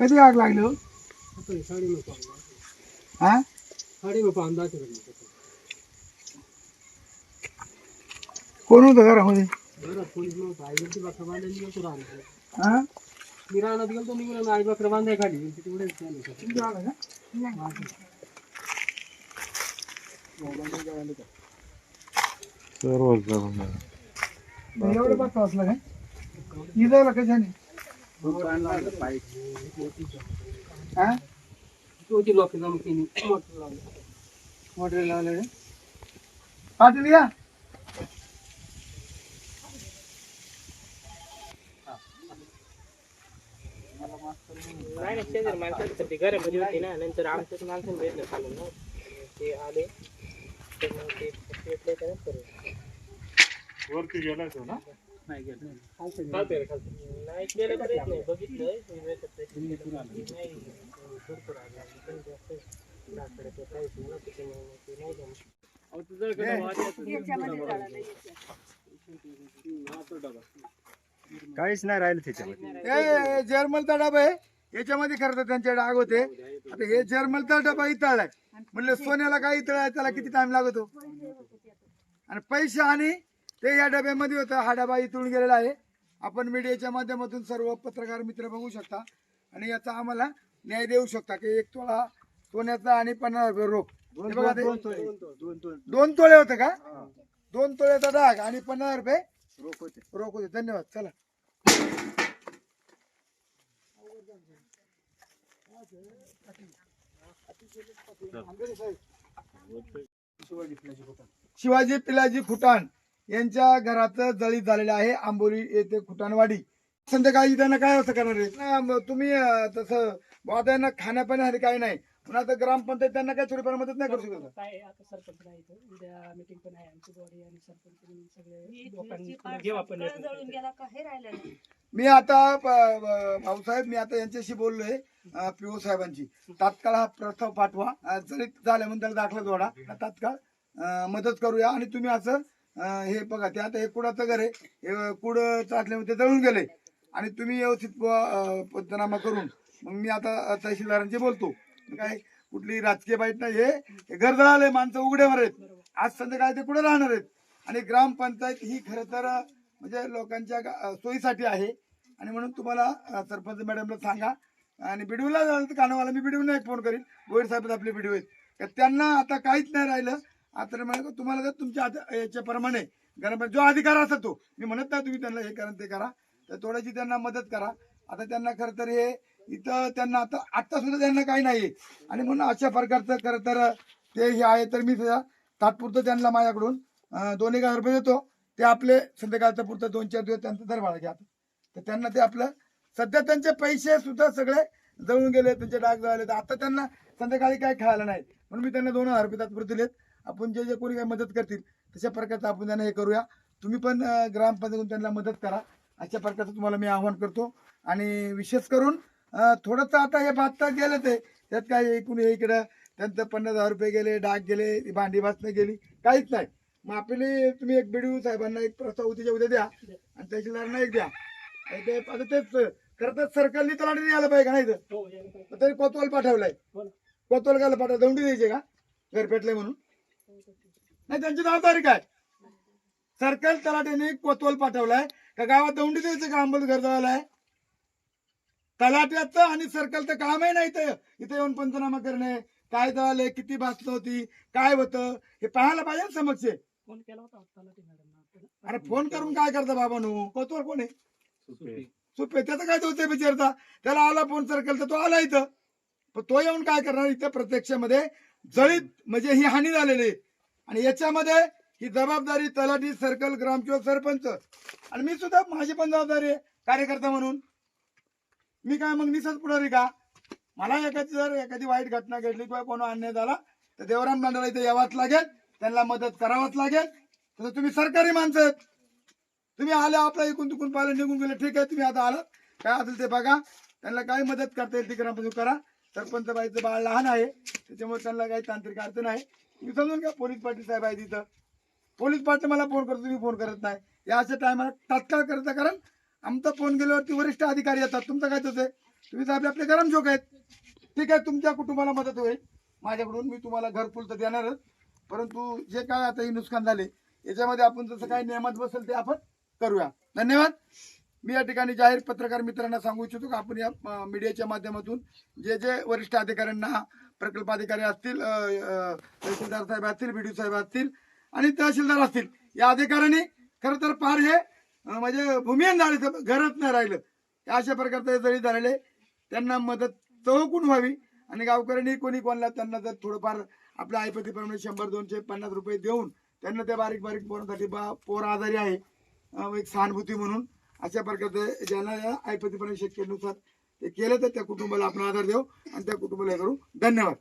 कधी आग लागली हो? हा कोण होतं घरामध्ये? हा? मी रानात गेलो निघून आई बकरं बांधाय खाली. तेवढेच झालं. तुमचं आलं का? एवढं बघ असलं काय? इजावला कशाने? हा होती लोक जाऊन केली मोटर लावली. मोटर रे पाटील या नाही नाही शेजारी माणसाचं घरामध्ये होती ना नंतर आमच्याच माणसाने भेटलं चालून ना ते आले तर मग ते भेटले तर वरती गेला तो ना नाही गेलं. नाही गेलं तर येत नाही बघितलं मी भेटत नाही. नाही भरपूर आले. पण जास्त लाकडं ते काहीच नाही ना त्याच्यामुळे मग ते नाही जमलं. अहो, तुझं कडे वाद येतो. काहीच नाही राहिलं त्याच्यामध्ये. हे जर्मलचा डबा आहे. याच्यामध्ये खरं तर त्यांचे डाग होते. आता हे जर्मलचा डबा इतळलाय म्हणलं सोन्याला काय इतळाय त्याला किती टाइम लागतो? आणि पैसे आणि ते या डब्यामध्ये होतं. हा डबा इथून गेलेला आहे. आपण मीडियाच्या माध्यमातून सर्व पत्रकार मित्र बघू शकता. आणि याचा आम्हाला न्याय देऊ शकता. की एक तोळा सोन्याचा आणि पन्नास रुपये रोख. हे बघा ते. दोन तोळे. होते का? दोन तोळ्याचा डाग आणि पन्नास रुपये रोख होते. रोख होते. धन्यवाद. चला. शिवाजी पिलाजी खुटाण यांच्या घराचं जळीत झालेलं आहे आंबोली येथे खुटाणवाडी संध्याकाळी त्यांना काय असं करणार आहे? तुम्ही तसं बुवा त्यांना खाण्यापिण्यासाठी काही नाही. पण आता ग्रामपंचायत त्यांना काही थोडीफार मदत नाही करू शकत? काय आता सरपंच नाही इथं. उद्या मीटिंग पण आहे आमची बॉडी आणि सरपंच आणि सगळे लोकांनी घेऊ आपण निर्णय. जळून गेला का राहिलं नाही. मी आता भाऊसाहेब मी आता यांच्याशी बोललोय पीओ साहेबांची तात्काळ हा प्रस्ताव पाठवा. झाल्यामुळे त्याला दाखला जोडा. तात्काळ मदत करूया आणि तुम्ही असं हे बघा ते आता हे कुडाचं घर आहे. कुड असल्यामुळे ते जळून गेले आणि तुम्ही व्यवस्थित प- पंचनामा करून मग मी आता तहसीलदारांशी बोलतो. काय कुठली राजकीय बाईट नाही हे. घर जळाले माणसं उघड्यावर आहेत. आज संध्याकाळी ते कुठे राहणार आहेत? आणि ग्रामपंचायत ही खरं तर म्हणजे लोकांच्या सोयीसाठी आहे. आणि म्हणून तुम्हाला सरपंच मॅडमला सांगा. आणि बिडवीला झालं तर कानवाला मी बिडवीला एक फोन करीन. गोयर साहेब आपले बिडवी आहेत. तर त्यांना आता काहीच नाही राहिलं. आता तर तुम्हाला जर तुमच्या याच्याप्रमाणे गरम जो अधिकार असतो तो. मी म्हणत नाही तुम्ही त्यांना हे करा ते करा. तर थोडीशी त्यांना मदत करा. आता त्यांना खरं तर हे इथं त्यांना आता आत्ता सुद्धा त्यांना काही नाही आणि म्हणून अशा प्रकारचं खरं तर ते हे आहे तर मी सुद्धा तात्पुरतं त्यांना माझ्याकडून दोन एक हजार रुपये देतो. ते आपले संध्याकाळचं पुरतं दोन चार दिवस त्यांचं दरबार घ्या. तर त्यांना ते आपलं सध्या त्यांचे पैसे सुद्धा सगळे जळून गेले त्यांचे डाग जळले. तर आता त्यांना संध्याकाळी काय खायला नाही. म्हणून मी त्यांना दोन हजार रुपये तात्पुरते दिलेत. आपण जे जे कोणी काही मदत करतील तशा प्रकारचं आपण त्यांना हे करूया. तुम्ही पण ग्रामपंचायतून त्यांना मदत करा. अशा प्रकारचं तुम्हाला मी आवाहन करतो. आणि विशेष करून थोडंसं आता हे भात गेलं ते त्यात काय एकूण हे इकडं त्यांचं पन्नास हजार रुपये गेले डाग गेले भांडी भासणं गेली काहीच नाही. मग आपली तुम्ही एक बिडू साहेबांना एक प्रस्ताव उद्याच्या उद्या द्या. आणि तहसीलदारांना एक द्या. आणि ते आता तेच खरं तर सरकारने तलाठी यायला पाहिजे का नाही तर हो, तरी कोतवाल पाठवलाय. हो. कोतवाल काय पाठवा दौंडी द्यायचे का? घर पेटलंय म्हणून. नाही त्यांची जबाबदारी काय? सरकार तलाठ्याने कोतवाल पाठवलाय. का गावात दौंडी द्यायचं का अंबल घर जवळ तलाट्याचं आणि सरकारचं कामही नाही इथं. इथे येऊन पंचनामा करणे काय जळाले किती भासलं होती काय होतं हे पाहायला पाहिजे ना समक्ष. फोन केला होता तलाठी मॅडमना. अरे फोन करून काय करता बाबा नो कोतवाल कोण आहे? सुपे त्याचं काय होतंय विचारता त्याला आला फोन सर्कल तर तो आला इथं. पण तो येऊन काय करणार इथं प्रत्यक्षामध्ये? जळीत म्हणजे ही हानी झालेली आहे. आणि याच्यामध्ये ही जबाबदारी तलाठी सर्कल ग्रामसेवक सरपंच. आणि मी सुद्धा माझी पण जबाबदारी आहे कार्यकर्ता म्हणून. मी काय मग निसच पुढारी का? मला एखादी जर एखादी वाईट घटना घडली किंवा कोणा अन्याय झाला तर देवराम दांडाला इथे यावाच लागेल त्यांना मदत करावाच लागेल. तसं तुम्ही सरकारी माणसं आहेत. तुम्ही आले आपला इकून तिकून पाहिलं निघून गेले ठीक आहे तुम्ही आता आलात. काय असेल ते बघा. त्यांना काय मदत करता येईल ती ग्रामपंचायत करा. सरपंच बाईचं बाळ लहान आहे त्याच्यामुळे त्यांना काही तांत्रिक अडचण आहे. मी समजून घ्या पोलीस पाटील साहेब आहे तिथं. पोलीस पाटील मला फोन करतो तुम्ही फोन करत नाही. या अशा टायमाला तात्काळ करता कारण आमचा फोन गेल्यावरती वरिष्ठ अधिकारी येतात. तुमचं काय तसं आहे? तुम्ही साहेब आपले आपले गरमजोग आहेत. ठीक आहे तुमच्या कुटुंबाला मदत होईल. माझ्याकडून मी तुम्हाला घरफुल तर देणारच. परंतु जे काय आता हे नुकसान झाले याच्यामध्ये आपण जसं काही नियमात बसेल ते आपण करूया. धन्यवाद. मी या ठिकाणी जाहीर पत्रकार मित्रांना सांगू इच्छितो की आपण या मीडियाच्या माध्यमातून जे जे वरिष्ठ अधिकाऱ्यांना प्रकल्प अधिकारी असतील तहसीलदार साहेब असतील बी साहेब असतील आणि तहसीलदार असतील या अधिकाऱ्यांनी खरं तर फार हे म्हणजे भूमिहीन झाले घरच नाही राहिलं. अशा प्रकारचे जरी झालेले त्यांना मदत चौकून व्हावी आणि गावकऱ्यांनी कोणी कोणाला त्यांना जर थोडंफार आपल्या आईपतीप्रमाणे शंभर दोनशे पन्नास रुपये देऊन त्यांना त्या बारीक बारीक पोरांसाठी बा पोर आजारी आहे एक सहानुभूती म्हणून अशा प्रकारचं ज्यांना या ऐपतीप्रमाणे शक्यनुसार ते केलं तर त्या कुटुंबाला आपण आधार देऊ आणि त्या कुटुंबाला हे करू. धन्यवाद.